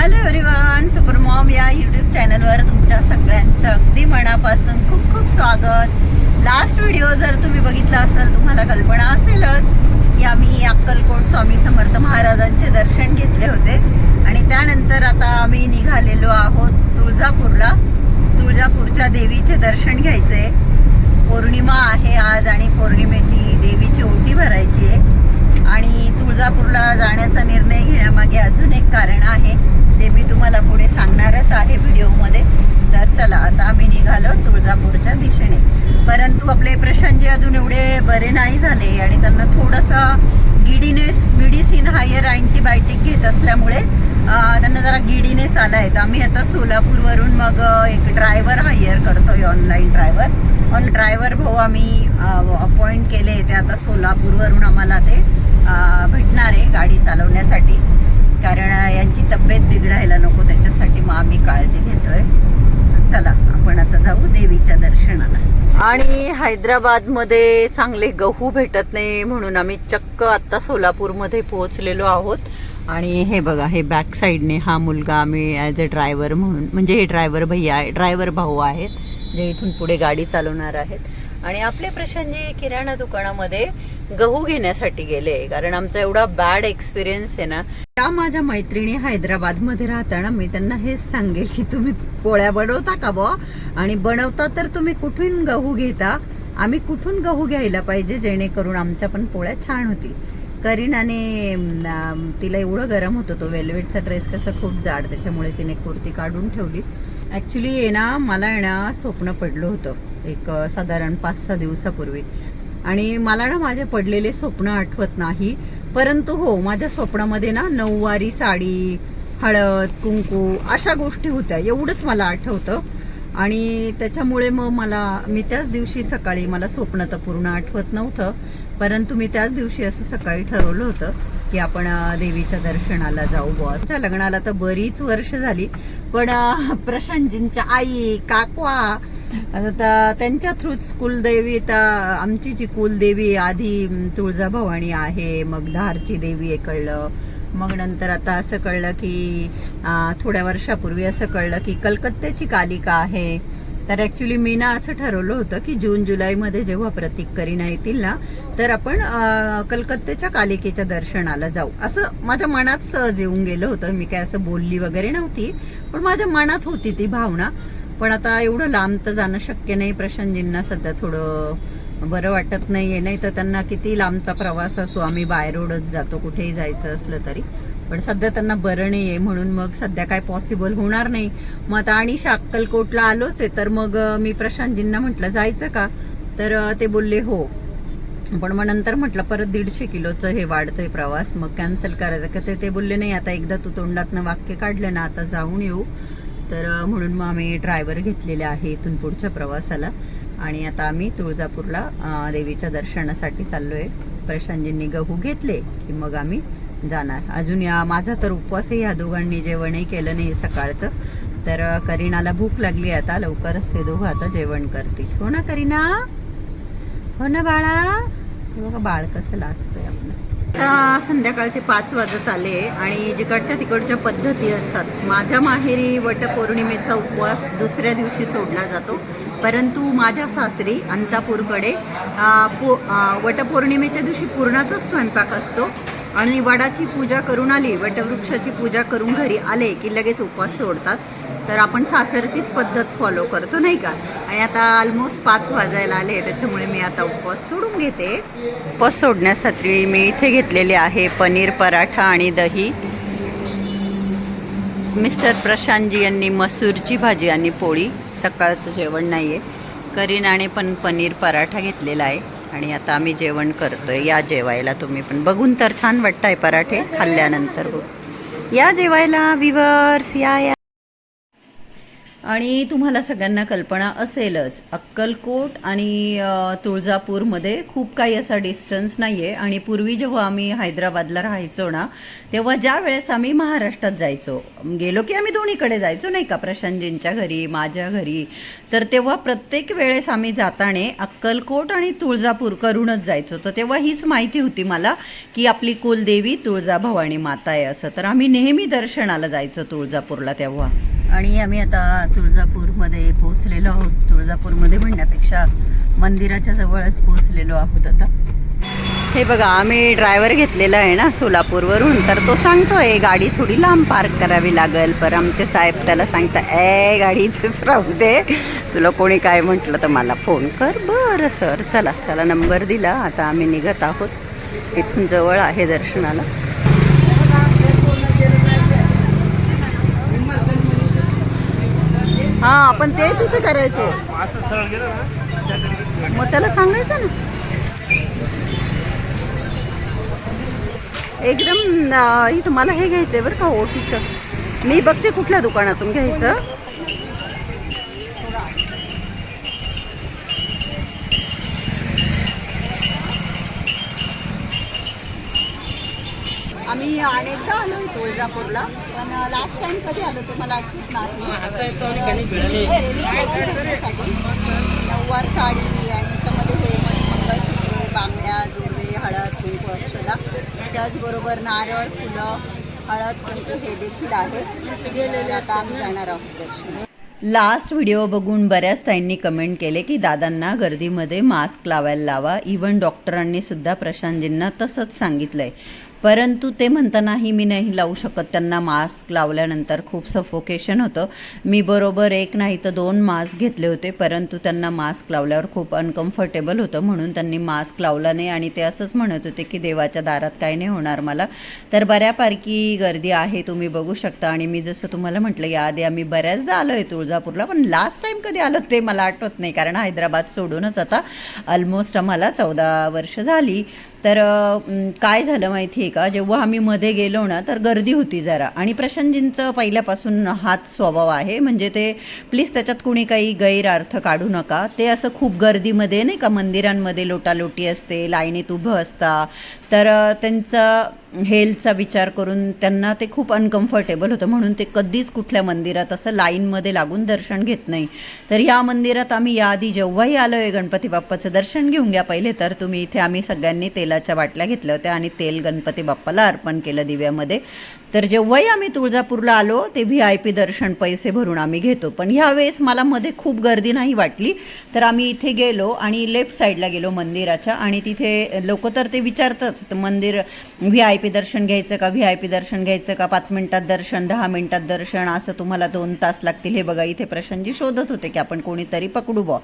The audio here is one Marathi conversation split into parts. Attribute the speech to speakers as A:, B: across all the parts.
A: हॅलो एव्हरीवन सुपर मॉम या यूट्यूब चॅनलवर तुमच्या सगळ्यांचं अगदी मनापासून खूप खूप स्वागत. लास्ट व्हिडिओ जर तुम्ही बघितला असाल तुम्हाला कल्पना असेलच की आम्ही अक्कलकोट स्वामी समर्थ महाराजांचे दर्शन घेतले होते. आणि त्यानंतर आता आम्ही निघालेलो आहोत तुळजापूरला. तुळजापूरच्या देवीचे दर्शन घ्यायचे. पौर्णिमा आहे आज आणि पौर्णिमेची देवीची ओटी भरायची आहे. आणि तुळजापूरला जाण्याचा निर्णय घेण्यामागे अजून एक कारण आहे. ते मी तुम्हाला पुढे सांगणारच आहे व्हिडिओमध्ये. तर चला आता आम्ही निघालो तुळजापूरच्या दिशेने. परंतु आपले प्रशांतजी अजून एवढे बरे नाही झाले आणि त्यांना थोडासा गिडीनेस मेडिसिन हायर अँटीबायोटिक घेत असल्यामुळे त्यांना जरा गिडीनेस आला आहे तर आम्ही आता सोलापूरवरून मग एक ड्रायव्हर हायर करतोय ऑनलाईन ड्रायव्हर. ऑन ड्रायव्हर भाऊ आम्ही अपॉइंट केले. ते आता सोलापूरवरून आम्हाला ते भेटणार आहे गाडी चालवण्यासाठी. कारण यांची तब्येत बिघडायला नको त्याच्यासाठी मग आम्ही काळजी घेतोय. चला आपण आता जाऊ देवीच्या दर्शनाला. आणि हैदराबादमध्ये चांगले गहू भेटत नाही म्हणून आम्ही चक्क आता सोलापूरमध्ये पोहोचलेलो आहोत. आणि हे बघा हे बॅक साईडने हा मुलगा आम्ही ॲज अ ड्रायव्हर म्हणून म्हणजे हे ड्रायव्हर भैया आहे ड्रायव्हर भाऊ आहेत. जे इथून पुढे गाडी चालवणार आहेत. आणि आपले प्रशांतजी किराणा दुकानामध्ये गहू घेण्यासाठी गेले. कारण आमचा एवढा बॅड एक्सपिरियन्स आहे ना. त्या माझ्या मैत्रिणी हैदराबादमध्ये राहताना मी त्यांना हेच सांगेल की तुम्ही पोळ्या बनवता का बुवा? आणि बनवता तर तुम्ही कुठून गहू घेता? आम्ही कुठून गहू घ्यायला पाहिजे जेणेकरून आमच्या पण पोळ्या छान होतील. करीनाने तिला एवढं गरम होतं तो वेल्वेटचा ड्रेस कसा खूप जाड त्याच्यामुळे तिने कुर्ती काढून ठेवली. ॲक्च्युली आहे ना मला येणं ना स्वप्न पडलं होतं. एक साधारण पाच सहा दिवसापूर्वी. आणि मला ना माझे पडलेले स्वप्न आठवत नाही. परंतु हो माझ्या स्वप्नामध्ये ना नऊवारी साडी हळद कुंकू अशा गोष्टी होत्या. एवढंच मला आठवतं. आणि त्याच्यामुळे मग मला मी त्याच दिवशी सकाळी मला स्वप्न तर पूर्ण आठवत नव्हतं. परंतु मी त्याच दिवशी असं सकाळी ठरवलं होतं की आपण देवीच्या दर्शनाला जाऊ बॉसच्या लग्नाला तर बरीच वर्ष झाली. पण प्रशांतजींच्या आई काकवा आता त्यांच्या थ्रूच कुलदेवी तर आमची जी कुलदेवी आधी तुळजाभवानी आहे मग धारची देवी हे कळलं. मग नंतर आता असं कळलं की थोड्या वर्षापूर्वी असं कळलं की कलकत्त्याची कालिका आहे. तर ॲक्च्युली मी ना असं ठरवलं होतं की जून जुलैमध्ये जेव्हा प्रतीक करीना येतील ना तर आपण कलकत्त्याच्या कालिकेच्या दर्शनाला जाऊ. असं माझ्या मनात सहज येऊन गेलं होतं. मी काय असं बोलली वगैरे नव्हती पण माझ्या मनात होती ती भावना. पण आता एवढं लांब तर जाणं शक्य नाही. प्रशांतजींना सध्या थोडं बरं वाटत नाही आहे नाही तर त्यांना किती लांबचा प्रवास असो आम्ही बाय रोडच जातो. कुठेही जायचं असलं तरी. पण सध्या त्यांना बरं नाही आहे म्हणून मग सध्या काय पॉसिबल होणार नाही. मग आता आणि अक्कलकोटला आलोच आहे तर मग मी प्रशांतजींना म्हटलं जायचं का? तर ते बोलले हो. पण मग नंतर म्हटलं परत दीडशे किलोचं हे वाढतंय प्रवास मग कॅन्सल करायचं. का ते ते बोलले नाही आता एकदा तू तोंडातनं वाक्य काढलं ना आता जाऊन येऊ. तर म्हणून मग आम्ही ड्रायव्हर घेतलेले आहे इथून पुढच्या प्रवासाला. आणि आता आम्ही तुळजापूरला देवीच्या दर्शनासाठी चाललो आहे प्रशांतजींनी गहू घेतले की मग आम्ही जाणार. अजून या माझा तर उपवासही ह्या दोघांनी जेवणही केलं नाही सकाळचं. तर करीनाला भूक लागली आता. लवकरच ते दोघं आता जेवण करतील. हो ना करीना? हो ना बाळा? बघा बाळ कसं लाजतंय आपलं. आता संध्याकाळचे पाच वाजत आले आणि जिकडच्या तिकडच्या पद्धती असतात. माझ्या माहेरी वटपौर्णिमेचा उपवास दुसऱ्या दिवशी सोडला जातो. परंतु माझ्या सासरी अंतापूरकडे पो वटपौर्णिमेच्या दिवशी पूर्णाचाच स्वयंपाक असतो. आणि वडाची पूजा करून आली वटवृक्षाची पूजा करून घरी आले की लगेच उपवास सोडतात. तर आपण सासरचीच पद्धत फॉलो करतो नाही का? आणि आता ऑलमोस्ट पाच वाजायला आले त्याच्यामुळे मी आता उपवास सोडून घेते. उपवास सोडण्यासाठी मी इथे घेतलेले आहे पनीर पराठा आणि दही. मिस्टर प्रशांतजी यांनी मसूरची भाजी आणि पोळी. सकाळचं जेवण नाही आहे करीनाने पण पनीर पराठा घेतलेला आहे. आणि आता आम्ही जेवण करतोय. या जेवायला तुम्ही पण बघून तर छान वाटतंय पराठे खाल्ल्यानंतर. या जेवायला विवर्स या या. आणि तुम्हाला सगळ्यांना कल्पना असेलच. अक्कलकोट आणि तुळजापूरमध्ये खूप काही असा डिस्टन्स नाही आहे आणि पूर्वी जेव्हा आम्ही हैदराबादला राहायचो ना तेव्हा ज्या वेळेस आम्ही महाराष्ट्रात जायचो गेलो की आम्ही दोन्हीकडे जायचो नाही का? प्रशांतजींच्या घरी माझ्या घरी. तर तेव्हा प्रत्येक वेळेस आम्ही जाताने अक्कलकोट आणि तुळजापूर करूनच जायचो. तर तेव्हा हीच माहिती होती मला की आपली कुलदेवी तुळजाभवानी माता आहे असं. तर आम्ही नेहमी दर्शनाला जायचो तुळजापूरला तेव्हा. आणि आम्ही आता तुळजापूरमध्ये पोहोचलेलो आहोत. तुळजापूरमध्ये म्हणण्यापेक्षा मंदिराच्या जवळच पोहोचलेलो आहोत आता. हे बघा आम्ही ड्रायव्हर घेतलेला आहे ना सोलापूरवरून. तर तो सांगतोय गाडी थोडी लांब पार्क करावी लागेल. पर आमचे साहेब त्याला सांगता ए गाडी इथेच राहू दे. तुला कोणी काय म्हटलं तर मला फोन कर. बरं सर चला. त्याला नंबर दिला. आता आम्ही निघत आहोत. इथून जवळ आहे दर्शनाला. हा आपण ते तिथे करायचो. मग त्याला सांगायचं ना. एकदम इथं मला हे घ्यायचं आहे बरं का ओटीचं मी बघते कुठल्या दुकानातून घ्यायचं. आम्ही अनेकदा आलो तुळजापूरला पण लास्ट टाइम कधी आलो ते मला आठवत नाही. नऊवार साडी आणि याच्यामध्ये हे मंगळसूत्रे बांगड्या जोडवे हळद कुंकू अक्षदा. त्याचबरोबर नारळ फुलं हळद कुंकू हे देखील आहे आता आम्ही जाणार आहोत दर्शन. लास्ट व्हिडिओ बघून बऱ्याच ताईंनी कमेंट केले की दादांना गर्दीमध्ये मास्क लावायला लावा. इवन डॉक्टरांनी सुद्धा प्रशांतजींना तसंच सांगितलंय. परंतु ते म्हणतानाही मी नाही लावू शकत. त्यांना मास्क लावल्यानंतर खूप सफोकेशन होतं. मी बरोबर एक नाही तर दोन मास्क घेतले होते परंतु त्यांना मास्क लावल्यावर खूप अनकम्फर्टेबल होतं. म्हणून त्यांनी मास्क लावला नाही आणि ते असंच म्हणत होते की देवाच्या दारात काय नाही होणार मला. तर बऱ्यापैकी गर्दी आहे तुम्ही बघू शकता. आणि मी जसं तुम्हाला म्हटलं याआधी आम्ही बऱ्याचदा आलो आहे तुळजापूरला पण लास्ट टाईम कधी आलो ते मला आठवत नाही. कारण हैदराबाद सोडूनच आता ऑलमोस्ट आम्हाला चौदा वर्ष झाली. तर काय झालं माहिती आहे का? जेव्हा आम्ही मध्ये गेलो ना तर गर्दी होती जरा. आणि प्रशांतजींचं पहिल्यापासून हाच स्वभाव आहे. म्हणजे ते प्लीज त्याच्यात कुणी काही गैरअर्थ काढू नका. ते असं खूप गर्दीमध्ये नाही का मंदिरांमध्ये लोटालोटी असते लाईनीत उभं असता. तर त्यांचा हेल्थचा विचार करून त्यांना ते खूप अनकम्फर्टेबल होतं. म्हणून ते कधीच कुठल्या मंदिरात असं लाईनमध्ये लागून दर्शन घेत नाही. तर या मंदिरात आम्ही याआधी जेव्हाही आलो आहे गणपती बाप्पाचं दर्शन घेऊन घ्या पहिले तर तुम्ही इथे आम्ही सगळ्यांनी तेलाच्या बाटल्या घेतल्या होत्या आणि तेल गणपती बाप्पाला अर्पण केलं दिव्यामध्ये. तर जेव्हाही आम्ही तुळजापूरला आलो ते व्ही आय पी दर्शन पैसे भरून आम्ही घेतो. पण ह्यावेळेस मला मध्ये खूप गर्दी नाही वाटली. तर आम्ही इथे गेलो आणि लेफ्ट साईडला गेलो मंदिराच्या आणि तिथे लोक तर ते विचारतच मंदिर व्ही आय पी दर्शन घ्यायचं का? व्ही आय पी दर्शन घ्यायचं का? पाच मिनिटात दर्शन दहा मिनिटात दर्शन असं तुम्हाला दोन तास लागतील. हे बघा इथे प्रशांतजी शोधत होते की आपण कोणीतरी पकडू बॉ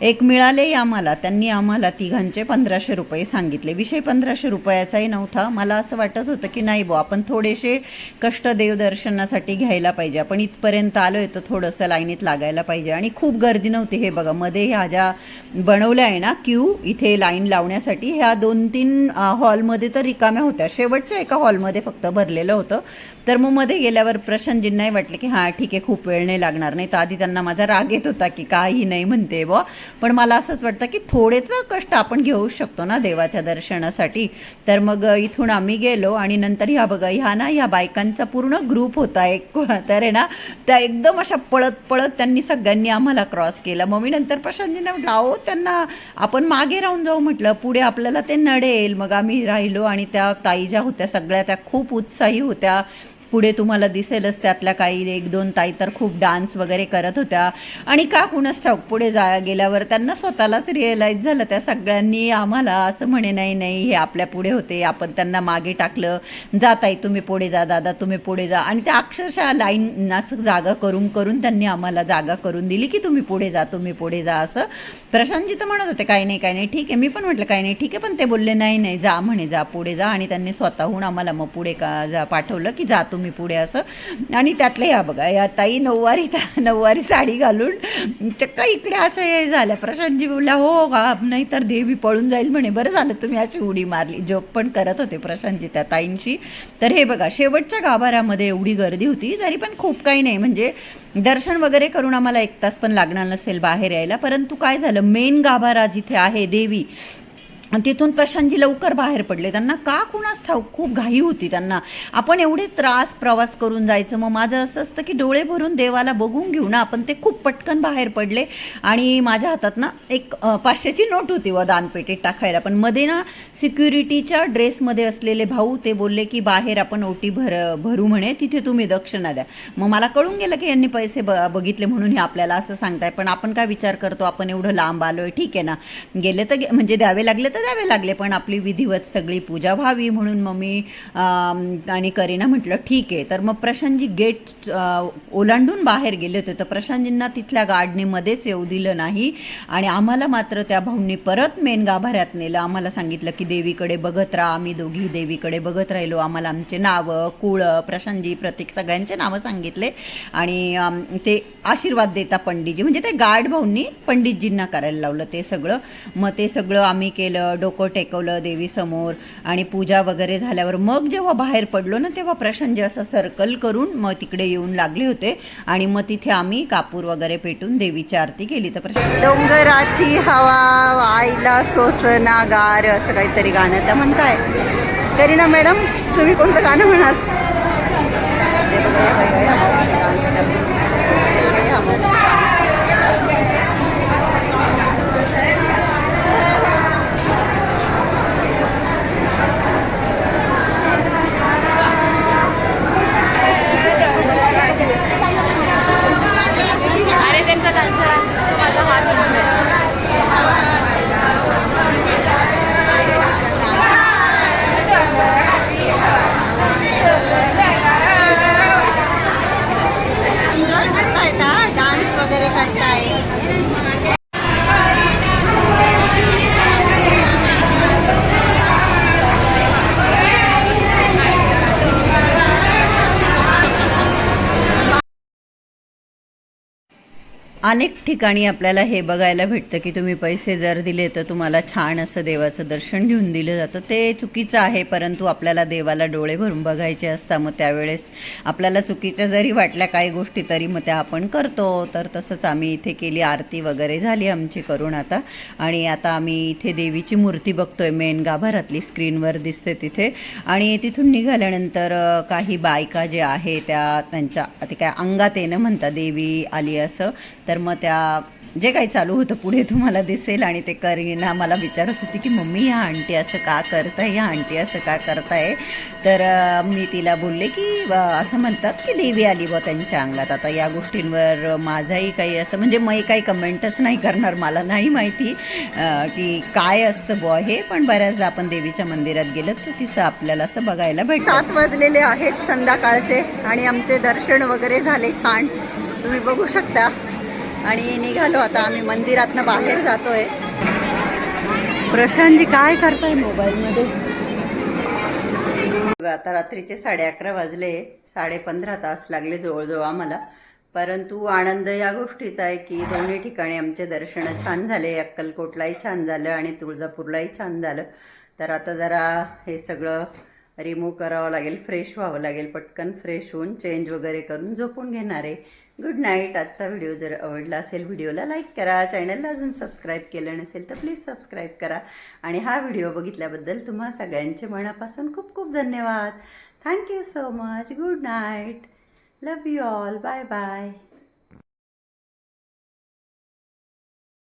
A: एक मिळाले आम्हाला त्यांनी आम्हाला तिघांचे पंधराशे रुपये सांगितले. विषय पंधराशे रुपयाचाही नव्हता. मला असं वाटत होतं की नाही बॉ आपण थोडेसे कष्ट देवदर्शनासाठी घ्यायला पाहिजे. आपण इथपर्यंत आलो आहे तर थोडंसं लाईनीत लागायला पाहिजे. आणि खूप गर्दी नव्हती. हे बघा मध्ये ह्या ज्या बनवल्या आहे ना क्यू इथे लाईन लावण्यासाठी ह्या दोन तीन हॉलमध्ये तर रिकाम्या होत्या. शेवट शेवटच्या एका हॉलमध्ये फक्त भरलेलं होतं. तर मग मध्ये गेल्यावर प्रशांतजींनाही वाटलं की हां ठीक आहे खूप वेळ नाही लागणार. नाही तर आधी त्यांना माझा राग येत होता की काही नाही म्हणते बुवा. पण मला असंच वाटतं की थोडे तर कष्ट आपण घेऊ शकतो ना देवाच्या दर्शनासाठी. तर मग इथून आम्ही गेलो आणि नंतर ह्या बघा ह्या ना ह्या बायकांचा पूर्ण ग्रुप होता एक. तर आहे ना त्या एकदम अशा पळत पळत त्यांनी सगळ्यांनी आम्हाला क्रॉस केला. मग मी नंतर प्रशांतजींना म्हटलं अहो त्यांना आपण मागे राहून जाऊ म्हटलं. पुढे आपल्याला ते नडेल. मग आम्ही राहिलो आणि त्या ताई ज्या होत्या सगळ्या त्या खूप उत्साही होत्या. पुढे तुम्हाला दिसेलच त्यातल्या काही एक दोन ताई तर खूप डान्स वगैरे करत होत्या. आणि का कुणास ठाऊक पुढे जा गेल्यावर त्यांना स्वतःलाच रिअलाईज झालं त्या सगळ्यांनी आम्हाला असं म्हणे नाही नाही हे आपल्या पुढे होते आपण त्यांना मागे टाकलं. जा ताई तुम्ही पुढे जा दादा तुम्ही पुढे जा. आणि त्या अक्षरशः लाईन असं जागा करून करून त्यांनी आम्हाला जागा करून दिली की तुम्ही पुढे जा तुम्ही पुढे जा असं. प्रशांतजी तर म्हणत होते काही नाही काही नाही ठीक आहे. मी पण म्हटलं काही नाही ठीक आहे. पण ते बोलले नाही नाही जा म्हणे जा पुढे जा. आणि त्यांनी स्वतःहून आम्हाला मग पुढे का जा पाठवलं की जा तुम्ही मी पुढे असं. आणि त्यातलं या बघा या ताई नऊवारी नऊवारी साडी घालून चक्का इकडे असं हे झालं. प्रशांतजी बोलला हो, हो का नाही तर देवी पळून जाईल म्हणे. बरं झालं तुम्ही अशी उडी मारली. जोक पण करत होते प्रशांतजी त्या ताईंशी. तर हे बघा शेवटच्या गाभाऱ्यामध्ये एवढी गर्दी होती तरी पण खूप काही नाही. म्हणजे दर्शन वगैरे करून आम्हाला एक तास पण लागणार नसेल बाहेर यायला. परंतु काय झालं मेन गाभारा जिथे आहे देवी तिथून प्रशांतजी लवकर बाहेर पडले. त्यांना का कुणास ठाऊक? खूप घाई होती त्यांना. आपण एवढे त्रास प्रवास करून जायचं. मग माझं असं असतं की डोळे भरून देवाला बघून घेऊ ना. आपण ते खूप पटकन बाहेर पडले. आणि माझ्या हातात ना एक पाचशेची नोट होती व दानपेटीत टाकायला. पण मध्ये ना सिक्युरिटीच्या ड्रेसमध्ये असलेले भाऊ ते बोलले की बाहेर आपण ओटी भर भरू म्हणे. तिथे तुम्ही दक्षिणा द्या. मग मला कळून गेलं की यांनी पैसे ब बघितले म्हणून हे आपल्याला असं सांगताय. पण आपण काय विचार करतो? आपण एवढं लांब आलोय. ठीक आहे ना. गेले तर म्हणजे द्यावे लागले तर द्यावे लागले पण आपली विधिवत सगळी पूजा व्हावी म्हणून मम्मी आणि करीना म्हटलं ठीक आहे. तर मग प्रशांतजी गेट ओलांडून बाहेर गेले होते. तर प्रशांतजींना तिथल्या गार्डनीमध्येच येऊ दिलं नाही. आणि आम्हाला मात्र त्या भाऊंनी परत मेन गाभाऱ्यात नेलं. आम्हाला सांगितलं की देवीकडे बघत राहा. आम्ही दोघी देवीकडे बघत राहिलो. आम्हाला आमचे नावं कुळ प्रशांतजी प्रतीक सगळ्यांचे नावं सांगितले. आणि ते आशीर्वाद देता पंडितजी. म्हणजे ते गार्ड भाऊंनी पंडितजींना करायला लावलं ते सगळं. मग ते सगळं आम्ही केलं. डोकं टेकवलं देवीसमोर आणि पूजा वगैरे झाल्यावर मग जेव्हा बाहेर पडलो ना तेव्हा प्रशांतजी असं सर्कल करून मग तिकडे येऊन लागले होते आणि मग तिथे आम्ही कापूर वगैरे पेटून देवीची आरती केली. तर प्रशांत डोंगराची हवा वायला सोसनागार असं काहीतरी गाणं त्या म्हणताय. करीना मॅडम तुम्ही कोणतं गाणं म्हणाल? अनेक ठिकाणी आपल्याला हे बघायला भेटतं की तुम्ही पैसे जर दिले तर तुम्हाला छान असं देवाचं दर्शन घेऊन दिलं जातं. ते चुकीचं आहे परंतु आपल्याला देवाला डोळे भरून बघायचे असतात. मग त्यावेळेस आपल्याला चुकीच्या जरी वाटल्या काही गोष्टी तरी मग त्या आपण करतो. तर तसंच आम्ही इथे केली आरती वगैरे झाली आमची करून आता. आणि आता आम्ही इथे देवीची मूर्ती बघतोय मेन गाभारातली स्क्रीनवर दिसते तिथे. आणि तिथून निघाल्यानंतर काही बायका जे आहे त्या त्यांच्या ते काय अंगात येणं म्हणतात देवी आली असं. तर मग त्या जे काही चालू होतं पुढे तुम्हाला दिसेल आणि ते करीना मला विचारत होती की मम्मी ह्या आंटी असं का करताय? ह्या आंटी असं का करताय? तर मी तिला बोलले की असं म्हणतात की देवी आली व त्यांच्या अंगात. आता या गोष्टींवर माझाही काही असं म्हणजे मी काही कमेंटच नाही करणार मला नाही माहिती की काय असतं बुवा हे. पण बऱ्याचदा आपण देवीच्या मंदिरात गेलं तर तिचं आपल्याला असं बघायला भेटतं. सात वाजलेले आहेत संध्याकाळचे आणि आमचे दर्शन वगैरे झाले छान. तुम्ही बघू शकता. आणि निघालो आता आम्ही मंदिरातनं बाहेर जातोय. प्रशांतजी काय करताय मोबाईलमध्ये? आता रात्रीचे साडे अकरा वाजले साडे पंधरा तास लागले जवळजवळ आम्हाला. परंतु आनंद या गोष्टीचा आहे की दोन्ही ठिकाणी आमचे दर्शन छान झाले अक्कलकोटलाही छान झालं आणि तुळजापूरलाही छान झालं. तर आता जरा हे सगळं रिमूव्ह करावं लागेल फ्रेश व्हावं लागेल पटकन फ्रेश होऊन चेंज वगैरे करून झोपून घेणार. आहे गुड नाईट आजचा व्हिडिओ जर आवडला असेल व्हिडिओला लाईक करा. चॅनलला अजून सबस्क्राईब केलं नसेल तर प्लीज सबस्क्राईब करा. आणि हा व्हिडिओ बघितल्याबद्दल तुम्हा सगळ्यांचे मनापासून खूप खूप धन्यवाद. Thank you so much good night love you all bye bye